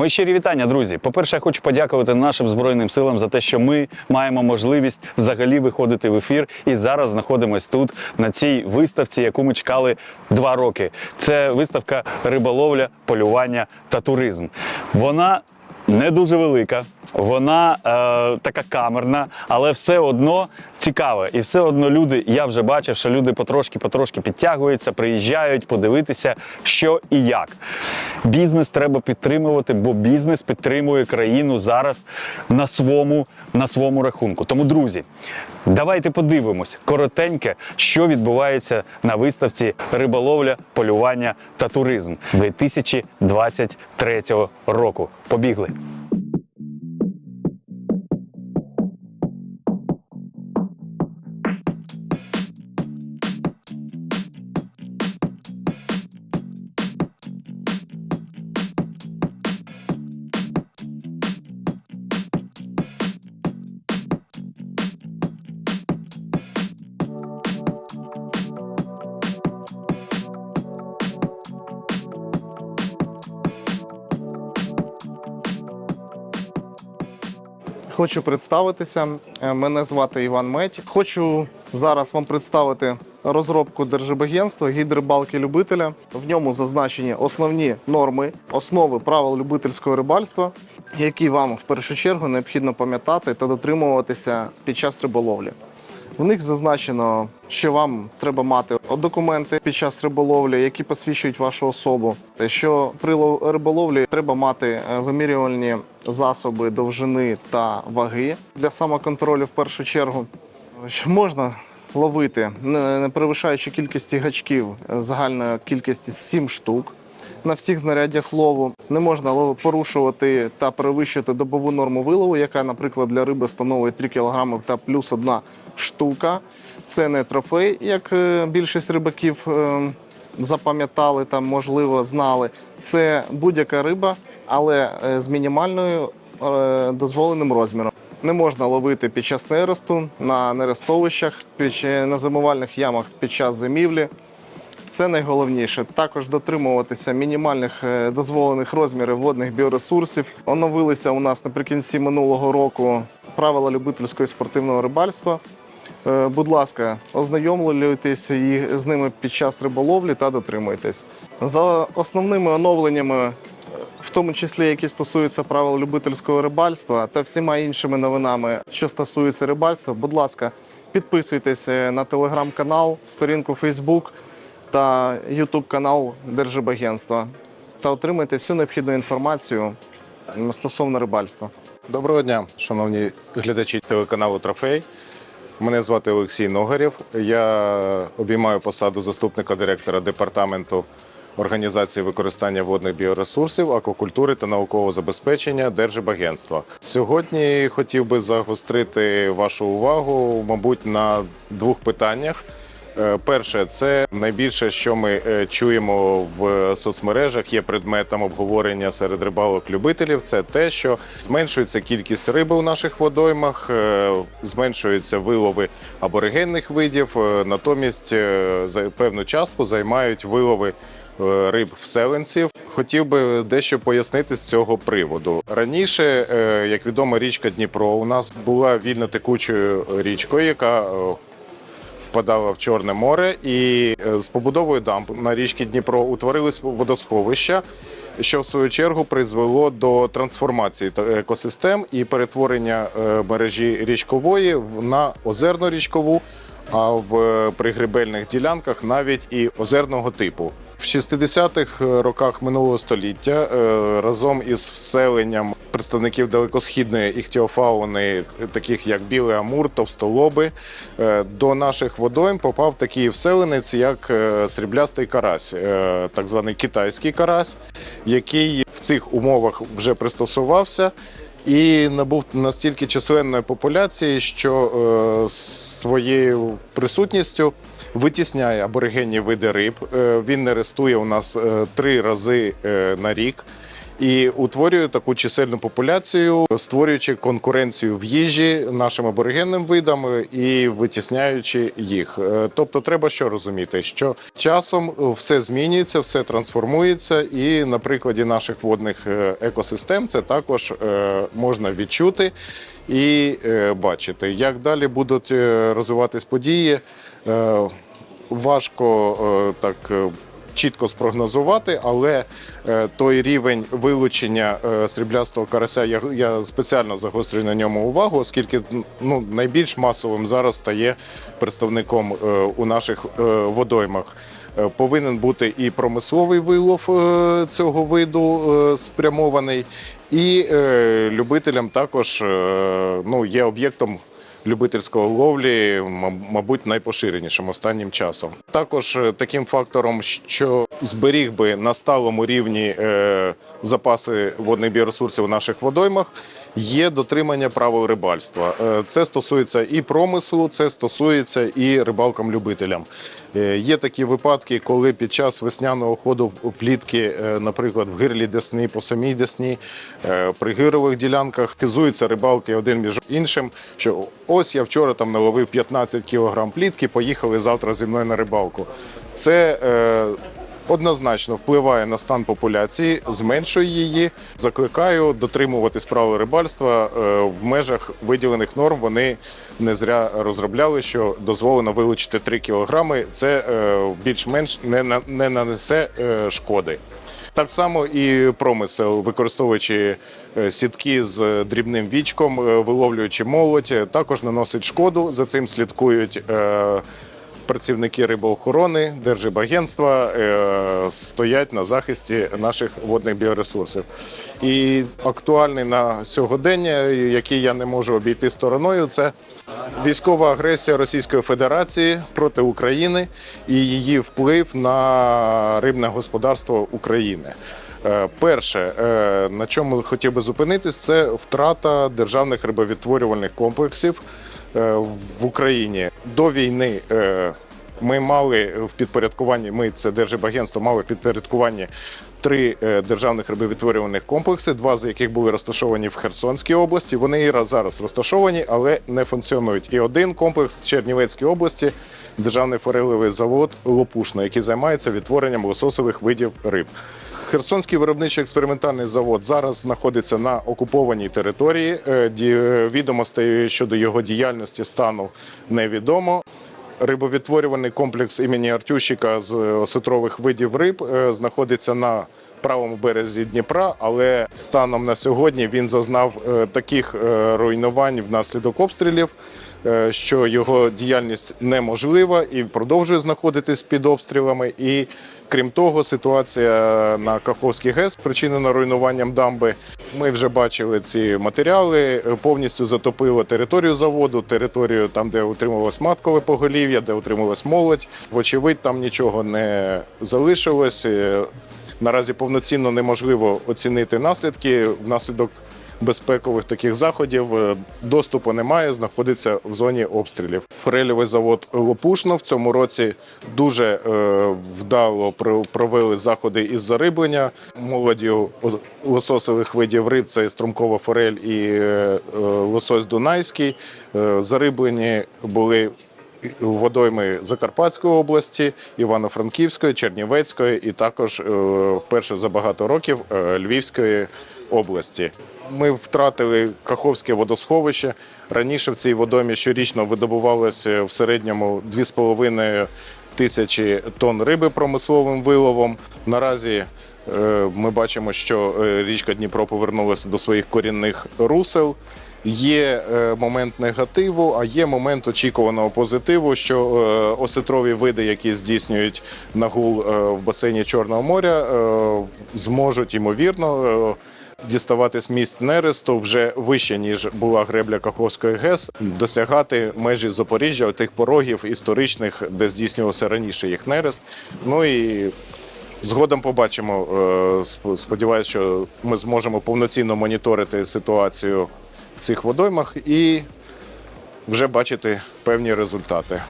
Мої щирі вітання, друзі. По-перше, я хочу подякувати нашим збройним силам за те, що ми маємо можливість взагалі виходити в ефір. І зараз знаходимося тут на цій виставці, яку ми чекали два роки. Це виставка риболовля, полювання та туризм. Вона не дуже велика. Вона е, така камерна, але все одно цікава. І все одно люди, я вже бачив, що люди потрошки-потрошки підтягуються, приїжджають подивитися, що і як. Бізнес треба підтримувати, бо бізнес підтримує країну зараз на своєму, на своєму рахунку. Тому, друзі, давайте подивимось коротеньке, що відбувається на виставці риболовля, полювання та туризм 2023 року. Побігли! Хочу представитися. Е, Мене звати Іван Медь. Хочу зараз вам представити розробку Держибагентства гідрибалки любителя. В ньому зазначені основні норми, основи правил любительського рибальства, які вам в першу чергу необхідно пам'ятати та дотримуватися під час риболовлі. В них зазначено, що вам треба мати документи під час риболовлі, які посвідчують вашу особу. Те, що при лов- риболовлі треба мати е, вимірювальні засоби довжини та ваги для самоконтролю в першу чергу. Можна ловити, не перевищаючи кількості гачків е, загальної кількості 7 штук. На всіх знаряддях лову не можна порушувати та перевищувати добову норму вилову, яка, наприклад, для риби становить 3 кг та плюс одна штука. Це не трофей, як е, більшість рибаків е, запам'ятали та, можливо, знали. Це будь-яка риба, але е, з мінімальною дозволеним розміром. Не можна ловити під час нересту на нерестовищах, на зимувальних ямах під час зимівлі. Це найголовніше. Також дотримуватися мінімальних дозволених розмірів водних біоресурсів. Оновилися у нас наприкінці минулого року правила любительського і спортивного рибальства. Е, Будь ласка, ознайомлюйтесь з ними під час риболовлі та дотримуйтесь. За основними оновленнями, е, в тому числі які стосуються правил любительського рибальства та всіма іншими новинами, що стосуються рибальства, будь ласка, підписуйтесь е, на телеграм-канал, сторінку Facebook та YouTube канал Держибагентства та отримайте всю необхідну інформацію стосовно рибальства. Доброго дня, шановні глядачі телеканалу Трофей. Мене звати Олексій Ногарєв. Я обіймаю посаду заступника директора департаменту організації використання водних біоресурсів, аквакультури та наукового забезпечення Держбагентства. Сьогодні хотів би загострити вашу увагу, мабуть, на двох питаннях. Е, Перше, це найбільше, що ми е, чуємо в соцмережах, є предметом обговорення серед рибалок-любителів. Це те, що зменшується кількість риби у наших водоймах, е, зменшуються вилови аборигенних видів. е, Натомість е, певну частку займають вилови е, риб вселенців. Хотів би дещо пояснити з цього приводу. Раніше, е, як відомо, річка Дніпро у нас була вільно текучою річкою, яка е, впадала в Чорне море, і е, з побудовою дамб на річці Дніпро утворились водосховища, що в свою чергу призвело до трансформації екосистем і перетворення е, мережі річкової на озерно-річкову, а в е, пригребельних ділянках навіть і озерного типу. В 60-х роках минулого століття разом із вселенням представників далекосхідної іхтіофауни, таких як білий амур, товстолоби, е, до наших водойм попав такий вселенець, як е, сріблястий карась, е, так званий китайський карась, який в цих умовах вже пристосувався. І набув настільки численної популяції, що е, своєю присутністю витісняє аборигенні види риб. Е, він нерестує у нас е, три рази е, на рік. І утворює таку чисельну популяцію, створюючи конкуренцію в їжі нашим аборигенним видам і витісняючи їх. Е, Тобто, треба що розуміти, що часом все змінюється, все трансформується, і на прикладі наших водних е, екосистем це також е, можна відчути і бачити, як далі будуть розвиватись події. Важко так чітко спрогнозувати, але е, той рівень вилучення е, сріблястого карася, я, я спеціально загострюю на ньому увагу, оскільки ну, найбільш масовим зараз стає представником е, у наших водоймах. Повинен бути і промисловий вилов цього виду спрямований, і любителям також ну, є об'єктом любительського ловлі, мабуть, найпоширенішим останнім часом. Також е, таким фактором, що зберіг би на сталому рівні е, запаси водних біоресурсів у наших водоймах, є дотримання правил рибальства. Е, Це стосується і промислу, це стосується і рибалкам-любителям. Е, Є такі випадки, коли під час весняного ходу плітки, е, наприклад, в гирлі Десни, по самій Десні, е, при гирових ділянках хизуються рибалки один між іншим, що ось я вчора там наловив 15 кілограм плітки, поїхали завтра зі мною на рибалку. Це е, однозначно впливає на стан популяції, зменшує її. Закликаю дотримуватись правил рибальства е, в межах виділених норм. Вони не зря розробляли, що дозволено вилучити 3 кілограми. Це е, більш-менш не, на- не нанесе е, шкоди. Так само і промисел, використовуючи сітки з дрібним вічком, виловлюючи молодь, також наносить шкоду. За цим слідкують працівники рибоохорони, держибагентства, е, стоять на захисті наших водних біоресурсів. І актуальний на сьогодення, який я не можу обійти стороною, це військова агресія Російської Федерації проти України і її вплив на рибне господарство України. Е, Перше, е, на чому хотів би зупинитись, це втрата державних рибовідтворювальних комплексів в Україні. До війни е, ми мали в підпорядкуванні, ми це Держибагентство мали в підпорядкуванні три е, державних рибовідтворювальних комплекси, два з яких були розташовані в Херсонській області. Вони і зараз розташовані, але не функціонують. І один комплекс в Чернівецькій області, державний форелевий завод Лопушна, який займається відтворенням лососових видів риб. Херсонський виробничий експериментальний завод зараз знаходиться на окупованій території. Е, Відомостей щодо його діяльності стану невідомо. Рибовідтворювальний комплекс імені Артющика з осетрових видів риб е, знаходиться на правому березі Дніпра, але станом на сьогодні він зазнав е, таких е, руйнувань внаслідок обстрілів, е, що його діяльність неможлива і продовжує знаходитись під обстрілами. І крім того, ситуація на Каховській ГЕС спричинена руйнуванням дамби. Ми вже бачили ці матеріали. е, Повністю затопило територію заводу, територію там, де утримувалось маткове поголів'я, де утримувалась молодь. Вочевидь, там нічого не залишилось. Е, Наразі повноцінно неможливо оцінити наслідки внаслідок безпекових таких заходів. Е, Доступу немає, знаходиться в зоні обстрілів. Форельовий завод Лопушно в цьому році дуже е, вдало про- провели заходи із зариблення молоддю лососових видів риб. Це струмкова форель і е, лосось Дунайський. Зариблені були водойми Закарпатської області, Івано-Франківської, Чернівецької і також е, вперше за багато років е, Львівської області. Ми втратили Каховське водосховище. Раніше в цій водоймі щорічно видобувалося в середньому 2,5 тисячі тонн риби промисловим виловом. Наразі е, ми бачимо, що річка Дніпро повернулася до своїх корінних русел. Є е, момент негативу, а є момент очікуваного позитиву, що е, осетрові види, які здійснюють нагул е, в басейні Чорного моря, зможуть ймовірно. Діставатись місць нересту вже вище ніж була гребля Каховської ГЕС, досягати межі Запоріжжя, тих порогів історичних, де здійснювався раніше їх нерест. Ну і Згодом побачимо. Сподіваюся, що ми зможемо повноцінно моніторити ситуацію цих водоймах і вже бачити певні результати.